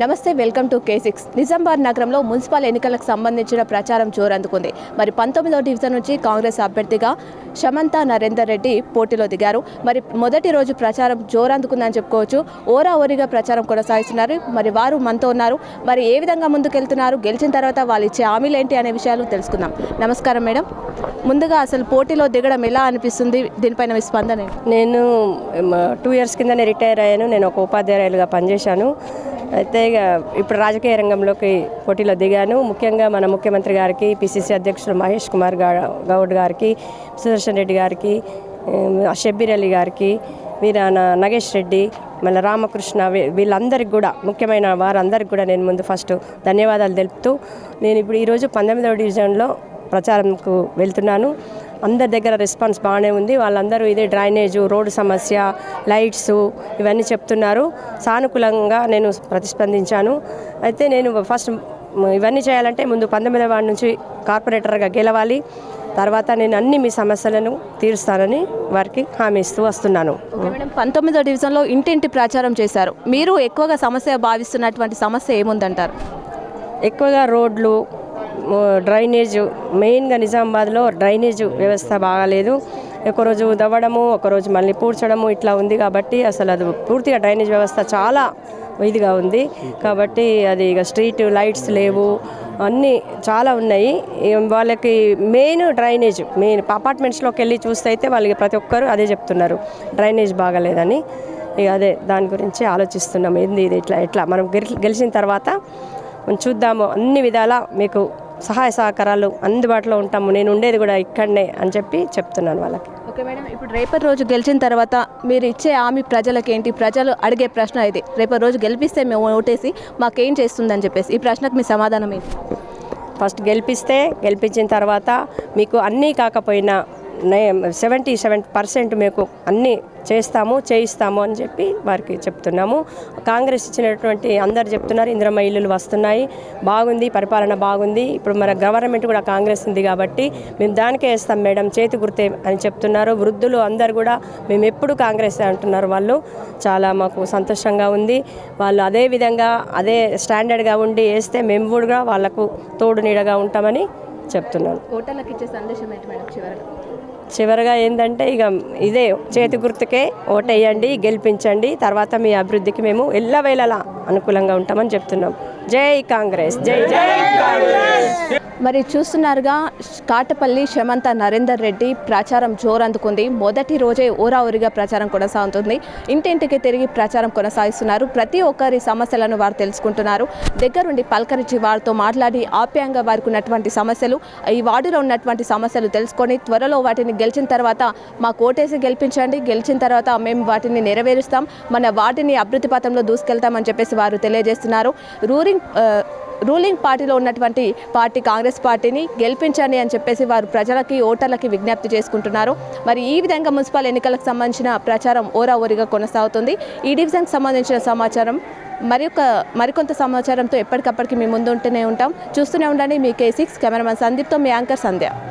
Namaste welcome to K six Nizamabad నగరంలో municipal ఎన్నికలకు సంబంధించిన ప్రచారం జోరందుకుంది. మరి పంతొమ్మిదో డివిజన్ నుంచి కాంగ్రెస్ అభ్యర్థిగా శమంత నరేందర్ రెడ్డి పోటీలో దిగారు. మరి మొదటి రోజు ప్రచారం జోరందుకుందని చెప్పుకోవచ్చు. ఓరా ఓరిగా ప్రచారం కొనసాగిస్తున్నారు. మరి వారు మనతో ఉన్నారు. మరి ఏ విధంగా ముందుకెళ్తున్నారు? గెలిచిన తర్వాత వాళ్ళు ఇచ్చే హామీలు ఏంటి అనే విషయాలు తెలుసుకుందాం. నమస్కారం మేడం. ముందుగా అసలు పోటీలో దిగడం ఎలా అనిపిస్తుంది? దీనిపైన మీ స్పందన నేను టూ ఇయర్స్ కిందనే రిటైర్ అయ్యాను. నేను ఒక ఉపాధ్యాయులుగా పనిచేశాను. అయితే ఇక ఇప్పుడు రాజకీయ రంగంలోకి పోటీలో దిగాను. ముఖ్యంగా మన ముఖ్యమంత్రి గారికి పిసిసి అధ్యక్షుడు మహేష్ కుమార్ గౌడ్ గారికి సుదర్శన్ రెడ్డి గారికి షబ్బీర్ అలీ గారికి వీరాన నగేష్ రెడ్డి మళ్ళీ రామకృష్ణ వీళ్ళందరికి కూడా ముఖ్యమైన వారందరికి కూడా నేను ముందు ఫస్ట్ ధన్యవాదాలు తెలుపుతూ నేను ఇప్పుడు ఈరోజు పంతొమ్మిదవ డివిజన్లో ప్రచారంకు వెళ్తున్నాను. అందరి దగ్గర రెస్పాన్స్ బాగానే ఉంది. వాళ్ళందరూ ఇదే డ్రైనేజు రోడ్డు సమస్య లైట్స్ ఇవన్నీ చెప్తున్నారు. సానుకూలంగా నేను ప్రతిస్పందించాను. అయితే నేను ఫస్ట్ ఇవన్నీ చేయాలంటే ముందు పంతొమ్మిదవ వార్డు నుంచి కార్పొరేటర్గా గెలవాలి. తర్వాత నేను అన్ని మీ సమస్యలను తీరుస్తానని వారికి హామీ ఇస్తూ వస్తున్నాను. మేడం. పంతొమ్మిదో డివిజన్లో ఇంటింటి ప్రచారం చేశారు. మీరు ఎక్కువగా సమస్య భావిస్తున్నటువంటి సమస్య ఏముందంటారు? ఎక్కువగా రోడ్లు డ్రైనేజ్ మెయిన్గా నిజామాబాద్లో డ్రైనేజ్ వ్యవస్థ బాగాలేదు. ఒకరోజు దవ్వడము ఒకరోజు మళ్ళీ పూడ్చడము ఇట్లా ఉంది కాబట్టి అసలు అది పూర్తిగా డ్రైనేజ్ వ్యవస్థ చాలా ఇదిగా ఉంది. కాబట్టి అది ఇక స్ట్రీట్ లైట్స్ లేవు అన్నీ చాలా ఉన్నాయి. ఇక వాళ్ళకి మెయిన్ డ్రైనేజ్ మెయిన్ అపార్ట్మెంట్స్లోకి వెళ్ళి చూస్తే అయితే వాళ్ళకి ప్రతి ఒక్కరు అదే చెప్తున్నారు. డ్రైనేజ్ బాగాలేదని. ఇక అదే దాని గురించి ఆలోచిస్తున్నాం. ఏంది ఇది ఇట్లా ఎట్లా? మనం గెలి- గెలిచిన తర్వాత మనం చూద్దాము. అన్ని విధాలా మీకు సహాయ సహకారాలు అందుబాటులో ఉంటాము. నేను ఉండేది కూడా ఇక్కడనే అని చెప్పి చెప్తున్నాను వాళ్ళకి. ఓకే మేడం ఇప్పుడు రేపటి రోజు గెలిచిన తర్వాత మీరు ఇచ్చే హామీ ప్రజలకి ఏంటి ప్రజలు అడిగే ప్రశ్న ఇది. రేపటి రోజు గెలిపిస్తే మేము ఓటేసి మాకేం చేస్తుందని చెప్పేసి ఈ ప్రశ్నకు మీ సమాధానం ఏంటి? ఫస్ట్ గెలిపిస్తే గెలిపించిన తర్వాత మీకు అన్నీ కాకపోయినా సెవెంటీ సెవెన్ పర్సెంట్ మీకు అన్నీ చేస్తాము చేయిస్తాము అని చెప్పి వారికి చెప్తున్నాము. కాంగ్రెస్ ఇచ్చినటువంటి అందరు చెప్తున్నారు ఇంద్రమ్మ ఇల్లులు వస్తున్నాయి బాగుంది పరిపాలన బాగుంది. ఇప్పుడు మన గవర్నమెంట్ కూడా కాంగ్రెస్ ఉంది కాబట్టి మేము దానికే వేస్తాం మేడం చేతి గుర్తే అని చెప్తున్నారు. వృద్ధులు అందరు కూడా మేము ఎప్పుడు కాంగ్రెస్ అంటున్నారు వాళ్ళు. చాలా మాకు సంతోషంగా ఉంది. వాళ్ళు అదే విధంగా అదే స్టాండర్డ్గా ఉండి వేస్తే మేము కూడా వాళ్ళకు తోడు నీడగా ఉంటామని చెప్తున్నాను. చివరగా? ఏంటంటే ఇక ఇదే చేతి గుర్తుకే ఓటేయండి గెలిపించండి తర్వాత మీ అభివృద్ధికి మేము ఎల్లవేళలా అనుకూలంగా ఉంటామని చెప్తున్నాం. జై కాంగ్రెస్ జై జై కాంగ్రెస్. మరి చూస్తున్నారుగా కాటపల్లి శమంత నరేందర్ రెడ్డి ప్రచారం జోరందుకుంది. మొదటి రోజే ఊరా ఊరిగా ప్రచారం కొనసాగుతుంది. ఇంటింటికి తిరిగి ప్రచారం కొనసాగిస్తున్నారు. ప్రతి ఒక్కరి సమస్యలను వారు తెలుసుకుంటున్నారు. దగ్గరుండి పలకరించి వారితో మాట్లాడి ఆప్యాయంగా వారికి ఉన్నటువంటి సమస్యలు ఈ వార్డులో ఉన్నటువంటి సమస్యలు తెలుసుకొని త్వరలో వాటిని గెలిచిన తర్వాత మా కోటేసి గెలిపించండి. గెలిచిన తర్వాత మేము వాటిని నెరవేరుస్తాం. మన వాటిని అభివృద్ధి పథంలో దూసుకెళ్తామని చెప్పేసి వారు తెలియజేస్తున్నారు. రూరింగ్ రూలింగ్ పార్టీలో ఉన్నటువంటి పార్టీ కాంగ్రెస్ పార్టీని గెలిపించండి అని చెప్పేసి వారు ప్రజలకి ఓటర్లకి విజ్ఞప్తి చేసుకుంటున్నారు. మరి ఈ విధంగా మున్సిపల్ ఎన్నికలకు సంబంధించిన ప్రచారం ఓరా ఓరిగా కొనసాగుతుంది. ఈ డివిజన్కి సంబంధించిన సమాచారం మరి ఒక మరికొంత సమాచారంతో ఎప్పటికప్పటికి మీ ముందుంటూనే ఉంటాం. చూస్తూనే ఉండండి మీ కే సిక్స్ కెమెరామెన్ సందీప్తో మీ యాంకర్ సంధ్య.